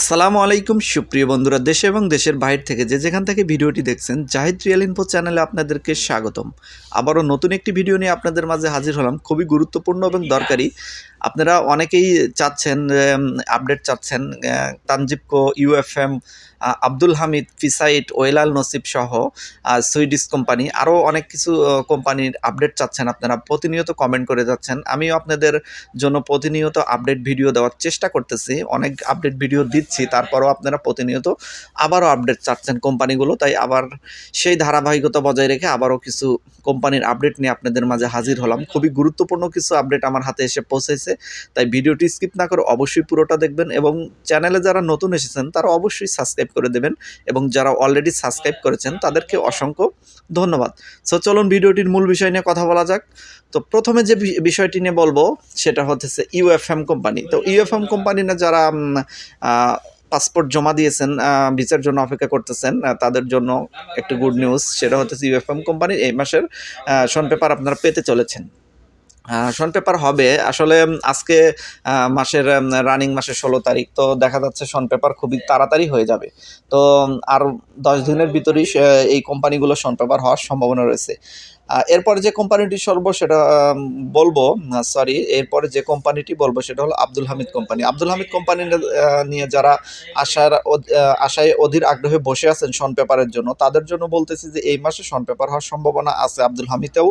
আসসালামু আলাইকুম, সুপ্রিয় বন্ধুরা, দেশে এবং দেশের বাইরে থেকে যে যেখান থেকে ভিডিওটি দেখছেন, জাহিদ রিয়েল ইনফো চ্যানেলে আপনাদেরকে স্বাগতম। আবারও নতুন একটি ভিডিও নিয়ে আপনাদের মাঝে হাজির হলাম। খুবই গুরুত্বপূর্ণ এবং দরকারি। আপনারা অনেকেই চাচ্ছেন আপডেট চাচ্ছেন তানজিবকো, ইউএফএম আব্দুল হামিদ, ফিসাইট, ওয়েলাল নসিব সহ সুইডিশ কোম্পানি, আরও অনেক কিছু কোম্পানির আপডেট চাচ্ছেন আপনারা। প্রতিনিয়ত কমেন্ট করে যাচ্ছেন। আমিও আপনাদের জন্য প্রতিনিয়ত আপডেট ভিডিও দেওয়ার চেষ্টা করতেছি। অনেক আপডেট ভিডিও দিচ্ছি। তারপরও আপনারা প্রতিনিয়ত আবারও আপডেট চাচ্ছেন কোম্পানিগুলো, তাই আবার সেই ধারাবাহিকতা বজায় রেখে আবারও কিছু কোম্পানির আপডেট নিয়ে আপনাদের মাঝে হাজির হলাম। খুবই গুরুত্বপূর্ণ কিছু আপডেট আমার হাতে এসে পৌঁছেছে, তাই ভিডিওটি স্কিপ না করে অবশ্যই পুরোটা দেখবেন এবং চ্যানেলে যারা নতুন এসেছেন, তারা অবশ্যই সাবস্ক্রাইব করে দেবেন এবং যারা অলরেডি সাবস্ক্রাইব করেছেন, তাদেরকে অসংখ্য ধন্যবাদ। সো চলুন ভিডিওটির মূল বিষয় নিয়ে কথা বলা যাক। তো প্রথমে যে বিষয়টি নিয়ে বলব, সেটা হচ্ছে ইউএফএম কোম্পানি। তো ইউএফএম কোম্পানি না যারা পাসপোর্ট জমা দিয়েছেন ভিসার জন্য অপেক্ষা করতেছেন তাদের জন্য একটি গুড নিউজ, সেটা হচ্ছে ইউএফএম কোম্পানির এই মাসের শন পেপার আপনারা পেতে চলেছেন। শন পেপার হবে, আসলে আজকে মাসের রানিং মাসের ষোলো তারিখ, তো দেখা যাচ্ছে শন পেপার খুবই তাড়াতাড়ি হয়ে যাবে। তো আর দশ দিনের ভিতরেই এই কোম্পানিগুলো শন পেপার হওয়ার সম্ভাবনা রয়েছে। এরপরে যে কোম্পানিটি সর্ব সেটা বলব সরি এরপরে যে কোম্পানিটি বলব সেটা হলো আব্দুল হামিদ কোম্পানি আব্দুল হামিদ কোম্পানি নিয়ে যারা আশার আশায় অধীর আগ্রহে বসে আছেন শন পেপারের জন্য, তাদের জন্য বলতেছি যে এই মাসে শন পেপার হওয়ার সম্ভাবনা আছে। আব্দুল হামিদেও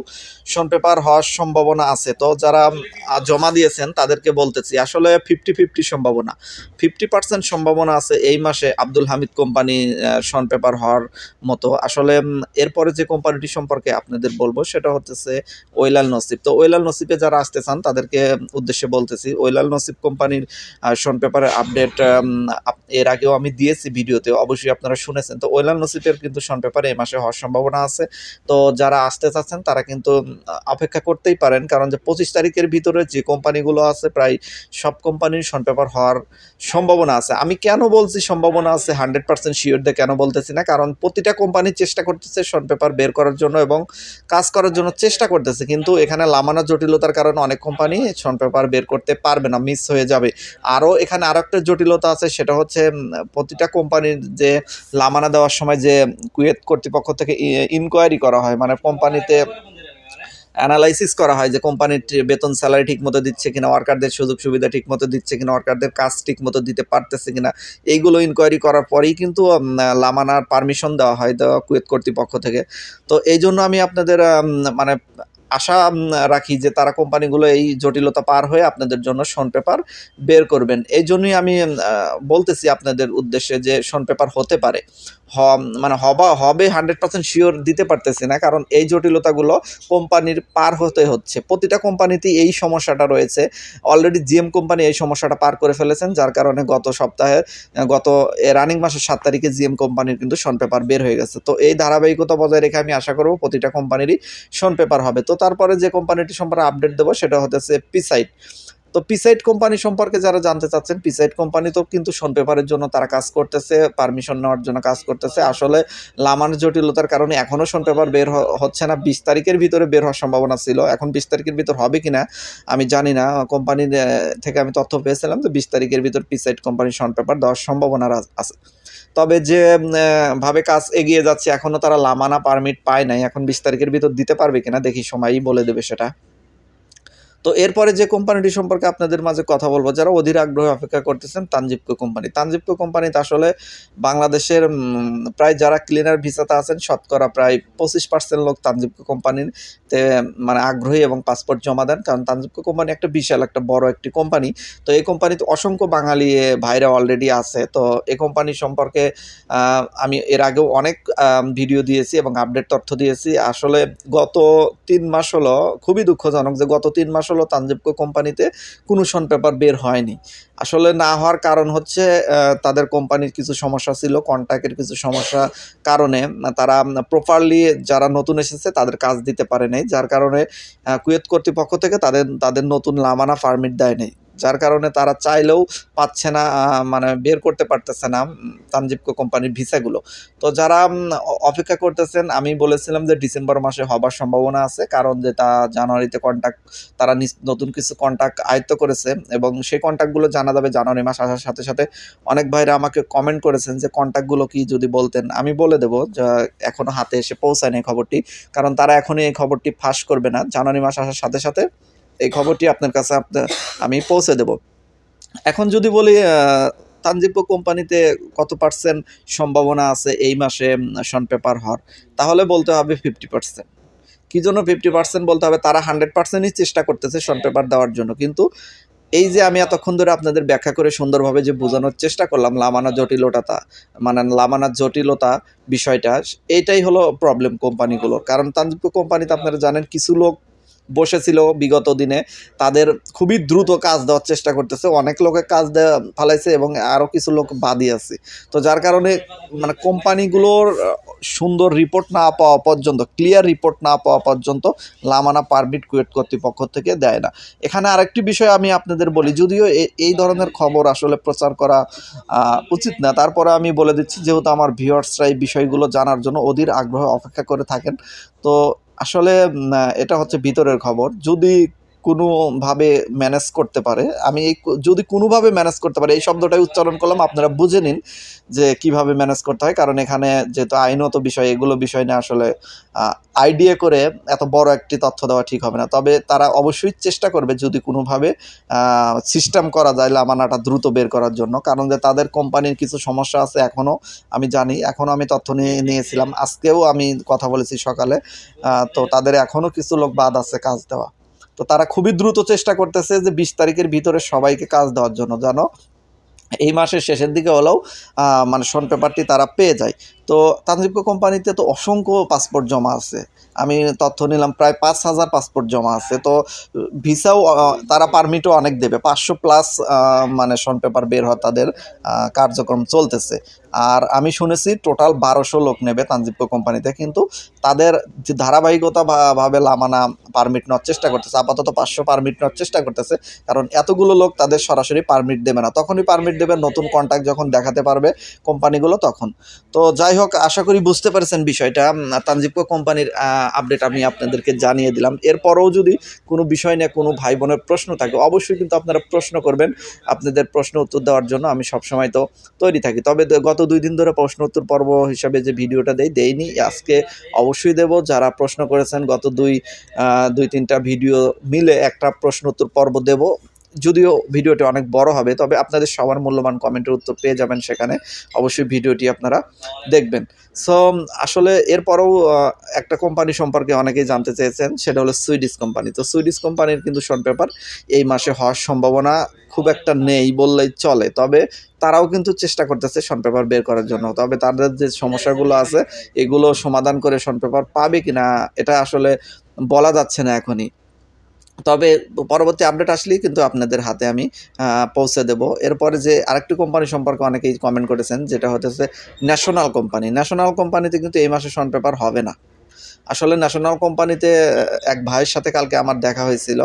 শন পেপার হওয়ার সম্ভাবনা আছে। তো যারা জমা দিয়েছেন তাদেরকে বলতেছি, আসলে ফিফটি ফিফটি সম্ভাবনা। ফিফটি পার্সেন্ট সম্ভাবনা আছে এই মাসে আব্দুল হামিদ কোম্পানি শন পেপার হওয়ার মতো। আসলে এরপরে যে কোম্পানিটি সম্পর্কে আপনাদের বলব, সেটা হচ্ছে ওয়েলাল নসিব। তো ওয়েলাল নসিবে যারা আসতে চান, তাদেরকে উদ্দেশ্যে বলতেছি ওয়েলাল নসিব কোম্পানির শন পেপারের আপডেট এর আগেও আমি দিয়েছি ভিডিওতে, অবশ্যই আপনারা শুনেছেন। তো ওয়েলাল নসিবের কিন্তু শন পেপার এই মাসে হওয়ার সম্ভাবনা আছে। তো যারা আসতে চাচ্ছেন, তারা কিন্তু অপেক্ষা করতেই পারেন, কারণ যে পঁচিশ তারিখের ভিতরে যে কোম্পানিগুলো আছে, প্রায় সব কোম্পানির শন পেপার হওয়ার সম্ভাবনা আছে। আমি কেন বলছি সম্ভাবনা আছে? হান্ড্রেড পার্সেন্ট শিওর দিয়ে কেন বলতেছি না? কারণ প্রতিটা কোম্পানি চেষ্টা করতেছে শন পেপার বের করার জন্য এবং কাজ করার জন্য চেষ্টা করতেছে, কিন্তু এখানে লামানো জটিলতার কারণে অনেক কোম্পানি শন পেপার বের করতে পারবে না মিস হয়ে যাবে। আরও এখানে আরও একটা জটিলতা আছে, সেটা হচ্ছে প্রতিটা কোম্পানির যে লামানা দেওয়ার সময় যে কুয়েত কর্তৃপক্ষ থেকে ইনকোয়ারি করা হয় মানে কোম্পানিতে অ্যানালাইসিস করা হয় যে কোম্পানির বেতন স্যালারি ঠিক মতো দিচ্ছে কিনা ওয়ার্কারদের সুযোগ সুবিধা ঠিক মতো দিচ্ছে কিনা ওয়ার্কারদের কাজ ঠিক মতো দিতে পারতেছে কিনা, এইগুলো ইনকোয়ারি করার পরেই কিন্তু লামানার পারমিশন দেওয়া হয় কুয়েত কর্তৃপক্ষ থেকে। তো এই জন্য আমি আপনাদের মানে আশা রাখি যে তারা কোম্পানিগুলো এই জটিলতা পার হয়ে আপনাদের জন্য শন পেপার বের করবেন। এই জন্যই আমি বলতেছি আপনাদের উদ্দেশ্যে যে শন পেপার হতে পারে। হ মানে হবা হবে হান্ড্রেড পার্সেন্ট শিওর দিতে পারতেছি না, কারণ এই জটিলতাগুলো কোম্পানির পার হতে হচ্ছে। প্রতিটা কোম্পানিতেই এই সমস্যাটা রয়েছে। অলরেডি জিএম কোম্পানি এই সমস্যাটা পার করে ফেলেছেন, যার কারণে গত সপ্তাহে, গত রানিং মাসের সাত তারিখে জিএম কোম্পানির কিন্তু শন পেপার বের হয়ে গেছে। তো এই ধারাবাহিকতা বজায় রেখে আমি আশা করব প্রতিটা কোম্পানিরই শন পেপার হবে। তো তারপরে যে কোম্পানিটি সম্পর্কে আপডেট দেবো, সেটা হতেছে পিসাইট তো পিসাইড কোম্পানি সম্পর্কে যারা জানতে চাচ্ছেন পিসাইড কোম্পানি তো কিন্তু শন পেপারের জন্য তারা কাজ করতেছে পারমিশন নেওয়ার জন্য কাজ করতেছে। আসলে লামান জটিলতার কারণে এখনও শন পেপার বের হচ্ছে না। বিশ তারিখের ভিতরে বের হওয়ার সম্ভাবনা ছিল। এখন বিশ তারিখের ভিতর হবে কিনা আমি জানি না। কোম্পানির আহ, থেকে আমি তথ্য পেয়েছিলাম যে বিশ তারিখের ভিতর পিসাইড কোম্পানির শন পেপার দেওয়ার সম্ভাবনা আছে। তবে যে ভাবে কাজ এগিয়ে যাচ্ছে এখনও তারা লামানা পারমিট পায় নাই। এখন বিশ তারিখের ভিতর দিতে পারবে কিনা দেখি সময়ই বলে দেবে সেটা। তো এরপরে যে কোম্পানিটি সম্পর্কে আপনাদের মাঝে কথা বলব যারা অধীর আগ্রহে অপেক্ষা করতেছেন তানজিবকো কোম্পানি। তানজিবকো কোম্পানিতে আসলে বাংলাদেশের প্রায় যারা ক্লিনার ভিসাতে আছেন শতকরা প্রায় পঁচিশ পার্সেন্ট লোক তানজিপকো কোম্পানিতে মানে আগ্রহী এবং পাসপোর্ট জমা দেন। কারণ তানজিবকো কোম্পানি একটা বিশাল একটা বড় একটি কোম্পানি। তো এই কোম্পানিতে অসংখ্য বাঙালি এ, ভাইরা অলরেডি আছে। তো এই কোম্পানি সম্পর্কে আমি এর আগেও অনেক ভিডিও দিয়েছি এবং আপডেট তথ্য দিয়েছি। আসলে গত তিন মাস হলো খুবই দুঃখজনক যে গত তিন মাস হলো তানজিবকো কোম্পানিতে কোনো শন পেপার বের হয়নি। আসলে না হওয়ার কারণ হচ্ছে তাদের কোম্পানির কিছু সমস্যা ছিল কন্ট্যাক্টের কিছু সমস্যা কারণে তারা প্রপারলি যারা নতুন এসেছে তাদের কাজ দিতে পারে নাই। যার কারণে কুয়েত কর্তৃপক্ষ থেকে তাদের তাদের নতুন লামানা পারমিট দেয় নাই। যার কারণে তারা চাইলেও পাচ্ছে না মানে বের করতে পারতেছে না উম, তানজিবকো কোম্পানির ভিসাগুলো। তো যারা অপেক্ষা করতেছেন আমি বলেছিলাম যে ডিসেম্বর মাসে হবার সম্ভাবনা আছে কারণ যে তা জানুয়ারিতে কন্ট্যাক্ট তারা নতুন কিছু কন্ট্যাক্ট আয়ত্ত করেছে এবং সেই কন্ট্যাক্টগুলো জানা যাবে জানুয়ারি মাস আসার সাথে সাথে। অনেক ভাইরা আমাকে কমেন্ট করেছেন যে কন্ট্যাক্টগুলো কি যদি বলতেন আমি বলে দেবো যে এখনও হাতে এসে পৌঁছায়নি খবরটি কারণ তারা এখনই এই খবরটি ফাঁস করবে না জানুয়ারি মাস আসার সাথে সাথে। খবরটি আপনার কাছে আপনার আমি পৌঁছে দেব। এখন যদি বলি তানজিব্য কোম্পানিতে কত পার্সেন্ট সম্ভাবনা আছে এই মাসে শন পেপার হওয়ার? তাহলে বলতে হবে ফিফটি পার্সেন্ট কী জন্য ফিফটি পার্সেন্ট বলতে হবে? তারা হান্ড্রেড পার্সেন্টই চেষ্টা করতেছে শন পেপার দেওয়ার জন্য। কিন্তু এই যে আমি এতক্ষণ ধরে আপনাদের ব্যাখ্যা করে সুন্দরভাবে যে বোঝানোর চেষ্টা করলাম, লামানা জটিলতা মানে লামানার জটিলতা বিষয়টা এইটাই হলো প্রবলেম কোম্পানিগুলোর। কারণ তানজিব্য কোম্পানিতে আপনারা জানেন, কিছু লোক বসেছিল বিগত দিনে, তাদের খুবই দ্রুত কাজ দেওয়ার চেষ্টা করতেছে। অনেক লোকে কাজ দেওয়া ফালাইছে এবং আরও কিছু লোক বাদই আছে। তো যার কারণে মানে কোম্পানিগুলোর সুন্দর রিপোর্ট না পাওয়া পর্যন্ত ক্লিয়ার রিপোর্ট না পাওয়া পর্যন্ত লামানা পারমিট কুয়েট কর্তৃপক্ষ থেকে দেয় না। এখানে আরেকটি বিষয় আমি আপনাদের বলি, যদিও এই ধরনের খবর আসলে প্রচার করা উচিত না। তারপরে আমি বলে দিচ্ছি, যেহেতু আমার ভিউয়ার্সরা এই বিষয়গুলো জানার জন্য অধীর আগ্রহ অপেক্ষা করে থাকেন, তো আসলে এটা হচ্ছে ভিতরের খবর। যদি কোনোভাবে ম্যানেজ করতে পারে। আমি এই যদি কোনোভাবে ম্যানেজ করতে পারে, এই শব্দটাই উচ্চারণ করলাম, আপনারা বুঝে নিন যে কীভাবে ম্যানেজ করতে হয়। কারণ এখানে যেহেতু আইনত বিষয়, এগুলো বিষয় নিয়ে আসলে আইডিয়া করে এত বড় একটি তথ্য দেওয়া ঠিক হবে না। তবে তারা অবশ্যই চেষ্টা করবে যদি কোনোভাবে সিস্টেম করা যায় লামানাটা দ্রুত বের করার জন্য। কারণ যে তাদের কোম্পানির কিছু সমস্যা আছে এখনও আমি জানি। এখনও আমি তথ্য নিয়ে নিয়েছিলাম। আজকেও আমি কথা বলেছি সকালে তো তাদের এখনও কিছু লোক বাদ আছে কাজ দেওয়া। তো তারা খুবই দ্রুত চেষ্টা করতেছে যে বিশ তারিখের ভিতরে সবাইকে কাজ দেওয়ার জন্য যেন এই মাসের শেষের দিকে হলেও মানে শন পেপারটি তারা পেয়ে যায়। তো তান্ত্রিক কোম্পানিতে তো অসংখ্য পাসপোর্ট জমা আছে। আমি তথ্য নিলাম, প্রায় পাঁচ হাজার পাসপোর্ট জমা আছে। তো, ভিসাও তারা পারমিটও অনেক দেবে। পাঁচশো প্লাস মানে শন পেপার বের হয় তাদের কার্যক্রম চলতেছে। আর আমি শুনেছি টোটাল বারোশো লোক নেবে তানজিপ্য কোম্পানিতে। কিন্তু তাদের যে ধারাবাহিকতা ভাবে লামানা পারমিট নেওয়ার চেষ্টা করতেছে। আপাতত পাঁচশো পারমিট নেওয়ার চেষ্টা করতেছে। কারণ এতগুলো লোক তাদের সরাসরি পারমিট দেবে না। তখনই পারমিট দেবে, নতুন কন্ট্যাক্ট যখন দেখাতে পারবে কোম্পানিগুলো তখন। তো যাই হোক, আশা করি বুঝতে পারছেন বিষয়টা। তানজিপ্য কোম্পানির আপডেট আমি আপনাদেরকে জানিয়ে দিলাম। এরপরেও যদি কোনো বিষয় নিয়ে কোনো ভাই বোনের প্রশ্ন থাকে, অবশ্যই কিন্তু আপনারা প্রশ্ন করবেন। আপনাদের প্রশ্ন উত্তর দেওয়ার জন্য আমি সবসময় তো তৈরি থাকি। তবে গত দুই দিন ধরে প্রশ্ন উত্তর পর্ব হিসাবে যে ভিডিওটা দেই, দেইনি। আজকে অবশ্যই দেব। যারা প্রশ্ন করেছেন, গত দুই দুই তিনটা ভিডিও মিলে একটা প্রশ্ন উত্তর পর্ব দেব। যদিও ভিডিওটি অনেক বড় হবে, তবে আপনাদের সবার মূল্যবান কমেন্টের উত্তর পেয়ে যাবেন সেখানে। অবশ্যই ভিডিওটি আপনারা দেখবেন। সো আসলে এরপরেও একটা কোম্পানি সম্পর্কে অনেকেই জানতে চেয়েছেন, সেটা হলো সুইডিশ কোম্পানি তো সুইডিশ কোম্পানির কিন্তু শন পেপার এই মাসে হওয়ার সম্ভাবনা খুব একটা নেই বললেই চলে, তবে তারাও কিন্তু চেষ্টা করতেছে শন পেপার বের করার জন্য। তবে তাদের যে সমস্যাগুলো আছে, এগুলো সমাধান করে শন পেপার পাবে কিনা, এটা আসলে বলা যাচ্ছে না এখনই। তবে পরবর্তী আপডেট আসলেই কিন্তু আপনাদের হাতে আমি পৌঁছে দেব। এরপরে যে আরেকটি কোম্পানি সম্পর্কে অনেকেই কমেন্ট করেছেন, যেটা হতেছে ন্যাশনাল কোম্পানি ন্যাশনাল কোম্পানিতে কিন্তু এই মাসে শন পেপার হবে না। আসলে ন্যাশনাল কোম্পানিতে এক ভাইয়ের সাথে কালকে আমার দেখা হয়েছিল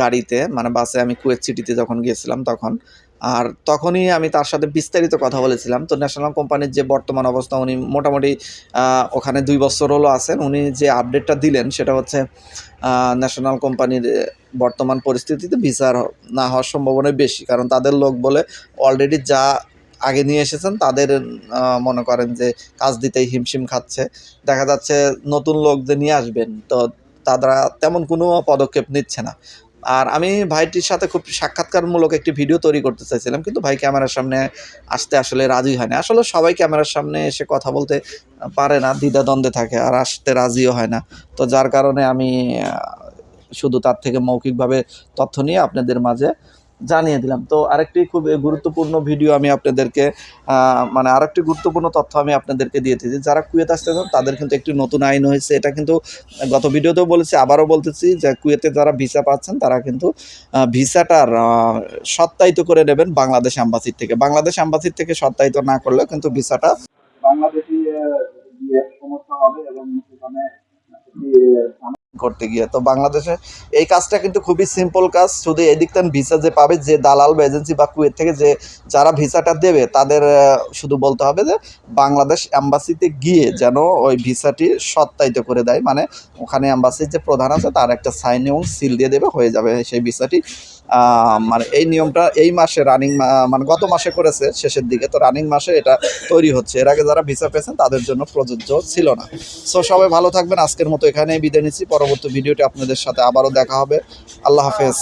গাড়িতে মানে বাসে আমি কুয়েত সিটিতে যখন গিয়েছিলাম তখন। আর তখনই আমি তার সাথে বিস্তারিত কথা বলেছিলাম। তো ন্যাশনাল কোম্পানির যে বর্তমান অবস্থা, উনি মোটামুটি ওখানে দুই বছর হলো আছেন। উনি যে আপডেটটা দিলেন, সেটা হচ্ছে ন্যাশনাল কোম্পানির বর্তমান পরিস্থিতিতে বিচার না হওয়ার সম্ভাবনা বেশি। কারণ তাদের লোক বলে অলরেডি যা আগে নিয়ে এসেছেন, তাদের মনে করেন যে কাজ দিতেই হিমশিম খাচ্ছে। দেখা যাচ্ছে নতুন লোক যে নিয়ে আসবেন, তো তারা তেমন কোনো পদক্ষেপ নিচ্ছে না। আর আমি ভাইটির সাথে খুব সাক্ষাৎকারমূলক একটি ভিডিও তৈরি করতে চাইছিলাম, কিন্তু ভাই ক্যামেরার সামনে আসতে আসলে রাজি হয় না আসলে সবাই ক্যামেরার সামনে এসে কথা বলতে পারে না, দ্বিধাদ্বন্দ্বে থাকে আর আসতে রাজিও হয় না। তো যার কারণে আমি শুধু তার থেকে মৌখিকভাবে তথ্য নিয়ে আপনাদের মাঝে জানিয়ে দিলাম। তো আরেকটি খুব গুরুত্বপূর্ণ ভিডিও আমি আপনাদেরকে মানে আরেকটি গুরুত্বপূর্ণ তথ্য আমি আপনাদেরকে দিয়ে দিয়েছি। যারা কুয়েত আসতে চান, তাদের কিন্তু একটি নতুন আইন হয়েছে। এটা কিন্তু গত ভিডিওতেও বলেছি, আবারও বলতেছি যে কুয়েতে যারা ভিসা পাচ্ছেন, তারা কিন্তু ভিসাটার সত্যায়িত করে নেবেন বাংলাদেশ অ্যাম্বাসির থেকে। বাংলাদেশ অ্যাম্বাসির থেকে সত্যায়িত না করলে কিন্তু ভিসাটা বাংলাদেশি সমস্যা হবে এবং সেখানে করতে গিয়ে। তো বাংলাদেশে এই কাজটা কিন্তু খুবই সিম্পল কাজ। শুধু এদিক থেকে ভিসা যে পাবে, যে দালাল বা এজেন্সি বা কুয়েত থেকে যে যারা ভিসাটা দেবে, তাদের শুধু বলতে হবে যে বাংলাদেশ অ্যাম্বাসিতে গিয়ে যেন ওই ভিসাটি সত্যায়িত করে দেয়। মানে ওখানে অ্যাম্বাসির যে প্রধান আছে, তার একটা সাইন এবং সিল দিয়ে দেবে, হয়ে যাবে সেই ভিসাটি মানে এই নিয়মটা এই মাসে রানিং মানে গত মাসে করেছে, শেষের দিকে। তো রানিং মাসে এটা তৈরি হচ্ছে। এর আগে যারা ভিসা পেয়েছেন, তাদের জন্য প্রযোজ্য ছিল না। সো সবাই ভালো থাকবেন। আজকের মতো এখানেই বিদায় নিচ্ছি। পরবর্তী ভিডিওটি আপনাদের সাথে আবারও দেখা হবে। আল্লাহ হাফেজ।